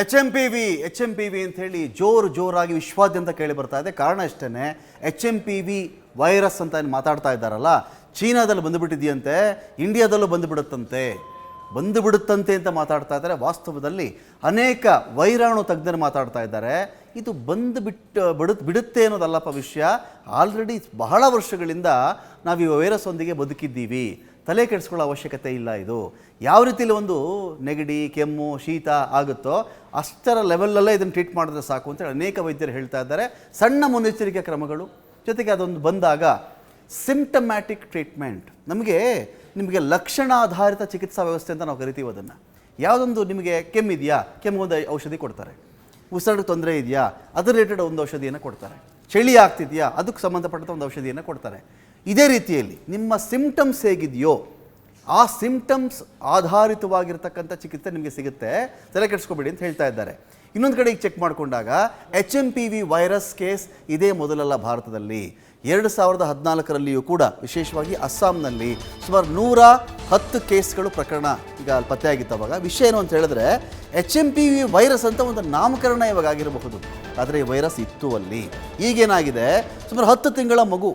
H M P V H M P V ಅಂತ ಹೇಳಿ ಜೋರು ಜೋರಾಗಿ ವಿಶ್ವಾದ್ಯಂತ ಕೇಳಿ ಬರ್ತಾ ಇದೆ. ಕಾರಣ ಅಷ್ಟೇ H M P V virus ಅಂತ ಏನು ಮಾತಾಡ್ತಾ ಇದ್ದಾರಲ್ಲ, ಚೀನಾದಲ್ಲಿ ಬಂದುಬಿಟ್ಟಿದೆಯಂತೆ ಇಂಡಿಯಾದಲ್ಲೂ ಬಂದುಬಿಡುತ್ತಂತೆ. ಬಂದುಬಿಡುತ್ತಂತೆ ಅಂತ ಮಾತಾಡ್ತಾ ಇದ್ದಾರೆ. ವಾಸ್ತವದಲ್ಲಿ ಅನೇಕ ವೈರಾಣು ತಜ್ಞರು ಮಾತಾಡ್ತಾ ಇದ್ದಾರೆ. ಇದು ಬಂದು ಬಿಟ್ಟು ಬಿಡು, ಬಿಡುತ್ತೆ ಅನ್ನೋದಲ್ಲಪ್ಪ ವಿಷಯ. ಆಲ್ರೆಡಿ ಬಹಳ ವರ್ಷಗಳಿಂದ ನಾವು ಈ ವೈರಸ್ ಒಂದಿಗೆ ಬದುಕಿದ್ದೀವಿ. ತಲೆ ಕೆಡಿಸ್ಕೊಳ್ಳೋ ಅವಶ್ಯಕತೆ ಇಲ್ಲ ಇದು. ಯಾವ ರೀತಿಯಲ್ಲಿ ಒಂದು ನೆಗಡಿ, ಕೆಮ್ಮು, ಶೀತ ಆಗುತ್ತೋ ಅಷ್ಟರ ಲೆವೆಲಲ್ಲೇ ಇದನ್ನು ಟ್ರೀಟ್ ಮಾಡಿದ್ರೆ ಸಾಕು ಅಂತೇಳಿ ಅನೇಕ ವೈದ್ಯರು ಹೇಳ್ತಾ ಇದ್ದಾರೆ. ಸಣ್ಣ ಮುನ್ನೆಚ್ಚರಿಕೆ ಕ್ರಮಗಳು. ಜೊತೆಗೆ ಅದೊಂದು ಬಂದಾಗ ಸಿಂಪ್ಟಮ್ಯಾಟಿಕ್ ಟ್ರೀಟ್ಮೆಂಟ್ ನಮಗೆ, ನಿಮಗೆ ಲಕ್ಷಣ ಆಧಾರಿತ ಚಿಕಿತ್ಸಾ ವ್ಯವಸ್ಥೆ ಅಂತ ನಾವು ಕರಿತೀವಿ ಅದನ್ನು. ಯಾವುದೊಂದು ನಿಮಗೆ ಕೆಮ್ಮಿದೆಯಾ ಕೆಮ್ಮಿಗೊಂದು ಔಷಧಿ ಕೊಡ್ತಾರೆ. ಉಸಿರಾಟಕ್ಕೆ ತೊಂದರೆ ಇದೆಯಾ? ಅದರ ರಿಲೇಟೆಡ್ ಒಂದು ಔಷಧಿಯನ್ನು ಕೊಡ್ತಾರೆ. ಚಳಿ ಆಗ್ತಿದೆಯಾ? ಅದಕ್ಕೆ ಸಂಬಂಧಪಟ್ಟಂಥ ಒಂದು ಔಷಧಿಯನ್ನು ಕೊಡ್ತಾರೆ. ಇದೇ ರೀತಿಯಲ್ಲಿ ನಿಮ್ಮ ಸಿಂಪ್ಟಮ್ಸ್ ಹೇಗಿದೆಯೋ, ಆ ಸಿಂಪ್ಟಮ್ಸ್ ಆಧಾರಿತವಾಗಿರ್ತಕ್ಕಂಥ ಚಿಕಿತ್ಸೆ ನಿಮಗೆ ಸಿಗುತ್ತೆ. ತಲೆ ಕೆಡಿಸ್ಕೋಬೇಡಿ ಅಂತ ಹೇಳ್ತಾ ಇದ್ದಾರೆ. ಇನ್ನೊಂದು ಕಡೆ ಈಗ ಚೆಕ್ ಮಾಡಿಕೊಂಡಾಗ H M P V virus case ಇದೇ ಮೊದಲಲ್ಲ ಭಾರತದಲ್ಲಿ. ಎರಡು ಸಾವಿರದ ಹದಿನಾಲ್ಕರಲ್ಲಿಯೂ ಕೂಡ, ವಿಶೇಷವಾಗಿ ಅಸ್ಸಾಂನಲ್ಲಿ ಸುಮಾರು ನೂರ ಹತ್ತು ಕೇಸ್ಗಳು ಪ್ರಕರಣ ಈಗ ಪತ್ತೆಯಾಗಿತ್ತು ಅವಾಗ. ವಿಷಯ ಏನು ಅಂತ ಹೇಳಿದ್ರೆ H M P V virus ಅಂತ ಒಂದು ನಾಮಕರಣ ಇವಾಗ ಆಗಿರಬಹುದು. ಆದರೆ ಈ ವೈರಸ್ ಇತ್ತು ಅಲ್ಲಿ. ಈಗೇನಾಗಿದೆ, ಸುಮಾರು ಹತ್ತು ತಿಂಗಳ ಮಗು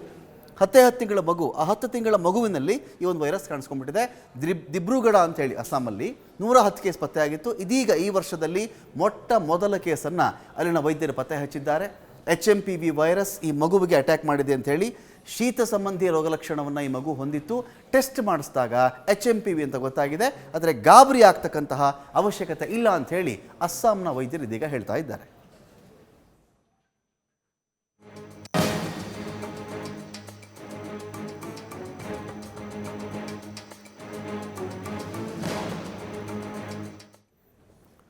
ಹತ್ತೇ ಹತ್ತು ತಿಂಗಳ ಮಗು, ಆ ಹತ್ತು ತಿಂಗಳ ಮಗುವಿನಲ್ಲಿ ಈ ಒಂದು ವೈರಸ್ ಕಾಣಿಸ್ಕೊಂಡ್ಬಿಟ್ಟಿದೆ. ದ್ರಿಬ್ ದಿಬ್ರುಗಢ ಅಂತೇಳಿ ಅಸ್ಸಾಮಲ್ಲಿ ನೂರ ಹತ್ತು ಕೇಸ್ ಪತ್ತೆಯಾಗಿತ್ತು ಇದೀಗ ಈ ವರ್ಷದಲ್ಲಿ ಮೊಟ್ಟ ಮೊದಲ ಕೇಸನ್ನು ಅಲ್ಲಿನ ವೈದ್ಯರು ಪತ್ತೆ ಹಚ್ಚಿದ್ದಾರೆ. H M P V virus ಈ ಮಗುವಿಗೆ ಅಟ್ಯಾಕ್ ಮಾಡಿದೆ ಅಂತ ಹೇಳಿ ಶೀತ ಸಂಬಂಧಿ ರೋಗಲಕ್ಷಣವನ್ನು ಈ ಮಗು ಹೊಂದಿತ್ತು. ಟೆಸ್ಟ್ ಮಾಡಿಸಿದಾಗ ಎಚ್ ಎಂ ಪಿ ವಿ ಅಂತ ಗೊತ್ತಾಗಿದೆ. ಆದರೆ ಗಾಬರಿ ಆಗ್ತಕ್ಕಂತಹ ಅವಶ್ಯಕತೆ ಇಲ್ಲ ಅಂಥೇಳಿ ಹೇಳಿ ಅಸ್ಸಾಂನ ವೈದ್ಯರು ಇದೀಗ ಹೇಳ್ತಾ ಇದ್ದಾರೆ.